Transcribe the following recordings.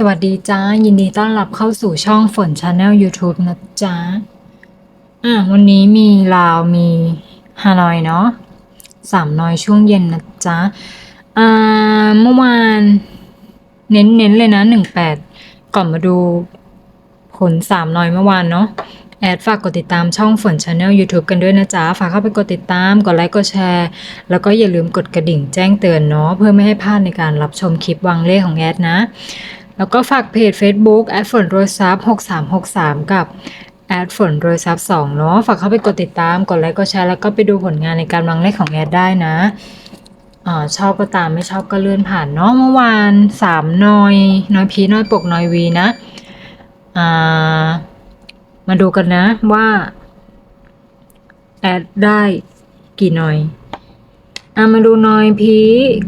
สวัสดีจ้า ยินดีต้อนรับเข้าสู่ช่องฝนชาแนล YouTube นะจ๊ะอะวันนี้มีลาวมีฮานอยเนาะสามนอยช่วงเย็นนะจ๊ะอ่าเมื่อวานเน้นเน้นเลยนะหนึ่งแปดก่อนมาดูผลสามนอยเมื่อวานเนาะแอดฝากกดติดตามช่องฝนชาแนล YouTube กันด้วยนะจ๊ะ ฝากเข้าไปกดติดตาม กดไลค์ กดแชร์ แล้วก็อย่าลืมกดกระดิ่งแจ้งเตือนเนาะเพื่อไม่ให้พลาดในการรับชมคลิปวางเลขของแอดนะ แล้วก็ฝากเพจ Facebook แอดฝนโรยซับ6363 กับแอดฝนโรยซับ2เนาะฝากเข้าไปกดติดตามกดไลค์กดแชร์แล้วก็ไปดูผลงานในการวางเลขของแอดได้นะอชอบก็ตามไม่ชอบก็เลื่อนผ่านเนาะเมื่อวานสามนอยน้อยพีน้อยปกน้อยวีนะอ่ามาดูกันนะว่าแอดได้กี่หน่อย อะมาดูนอยพี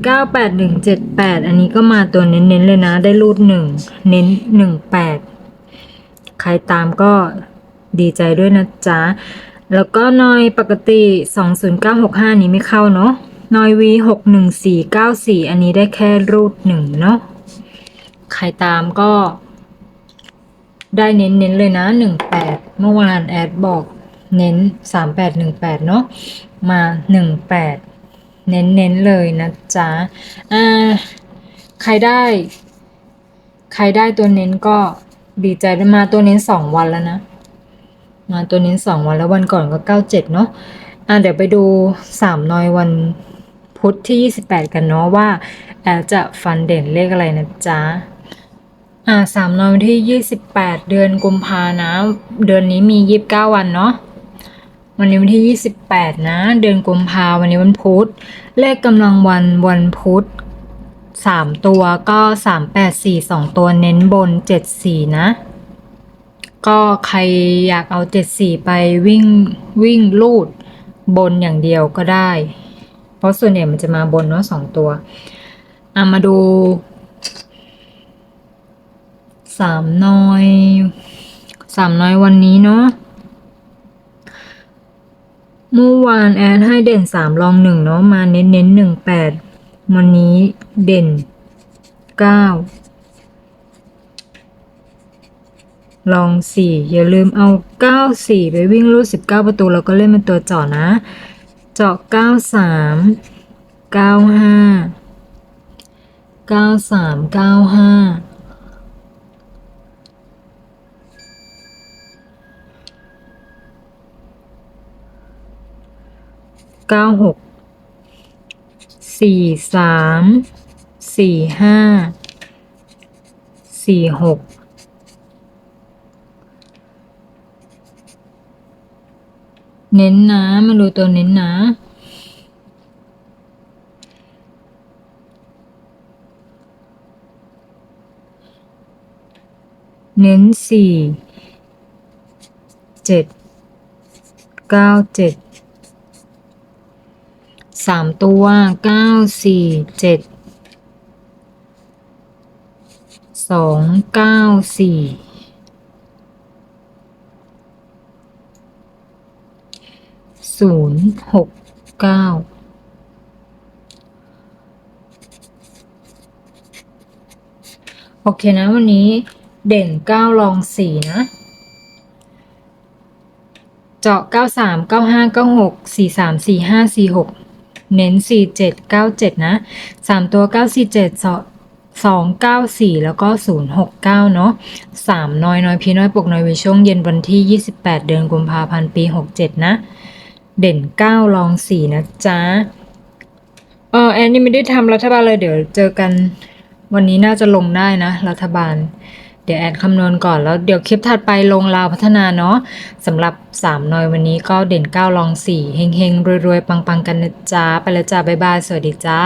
เก้าแปดหนึ่งเจ็ดแปดอันนี้ก็มาตัวเน้นๆเลยนะ ได้รูดหนึ่งเน้นหนึ่งแปดใครตามก็ดีใจด้วยนะจ๊ะ แล้วก็นอยปกติสองศูนย์เก้าหกห้านี้ไม่เข้าเนาะนอยวีหกหนึ่งสี่เก้าสี่อันนี้ได้แค่รูดหนึ่งเนาะใครตามก็ ได้เน้นๆเลยนะหนึ่งแปดเมื่อวานแอดบอกเน้นสามแปดหนึ่งแปดเนาะมาหนึ่งแปด เน้นๆเลยนะจ๊ะอ่าใครได้ ใครได้ตัวเน้นก็ดีใจได้มาตัวเน้นสองวันแล้วนะ มาตัวเน้นสองวันแล้ววันก่อนก็เก้าเจ็ดเนาะอะเดี๋ยวไปดูสามนอยวันพุธที่ยี่สิบแปดกันเนาะว่าแอดจะฟันเด่นเลขอะไรนะจ๊ะอ่าสามนอยวันที่ยี่สิบแปดเดือนกุมภานะ เดือนนี้มียี่สิบเก้าวันเนาะ วันนี้วันที่ยี่สิบแปดนะ เดือนกุมภาวันนี้วันพุธ เลขกำลังวันวันพุธสามตัวก็สามแปดสี่สองตัวเน้นบนเจ็ดสี่นะ ก็ใครอยากเอาเจ็ดสี่ไปวิ่งวิ่งลูดบนอย่างเดียวก็ได้ เพราะส่วนใหญ่มันจะมาบนเนาะสองตัวอะมาดูสามน้อยสามน้อยวันนี้เนาะ เมื่อวานแอดให้เด่นสามรองหนึ่งเนาะมาเน้นเน้นหนึ่งแปดวันนี้เด่นเก้าลองสี่อย่าลืมเอาเก้าสี่ไปวิ่งรูดสิบเก้าประตูแล้วก็เล่นเป็นตัวเจาะนะ เจาะเก้าสามเก้าห้าเก้าสามเก้าห้า เก้าหกสี่สามสี่ห้าสี่หกเน้นนะมาดูตัวเน้นนะเน้นสี่เจ็ดเก้าเจ็ด สามตัวเก้าสี่เจ็ดสองเก้าสี่ศูนย์หกเก้าโอเคนะวันนี้เด่นเก้ารองสี่นะ เจาะเก้าสามเก้าห้าเก้าหกสี่สามสี่ห้าสี่หก เน้นสี่เจ็ดเก้าเจ็ดนะสามตัวเก้าสี่เจ็ดสองเก้าสี่แล้วก็ศูนย์หกเนาะสามน้อยน้อยพี่น้อยปกน้อยวิช่วงเย็นวันที่ยี่สิบแปดเดือนกุมภาพันธ์ปีหกเจ็ดนะ เด่นเก้าลองสี่นะจ๊ะ เออแอนนี่ไม่ได้ทำรัฐบาลเลยเดี๋ยวเจอกันวันนี้น่าจะลงได้นะ รัฐบาล ดี๋ยวแอดคำนวณก่อนแล้วเดี๋ยวคลิปถัดไปลงราวพัฒนาเนาะสำหรับสามนอยวันนี้ก็เด่นเก้าลองสี่เฮงเฮงรวยๆ ปังๆ กันนะจ้าไปแล้วจ้าบ๊ายบาย สวัสดีจ้า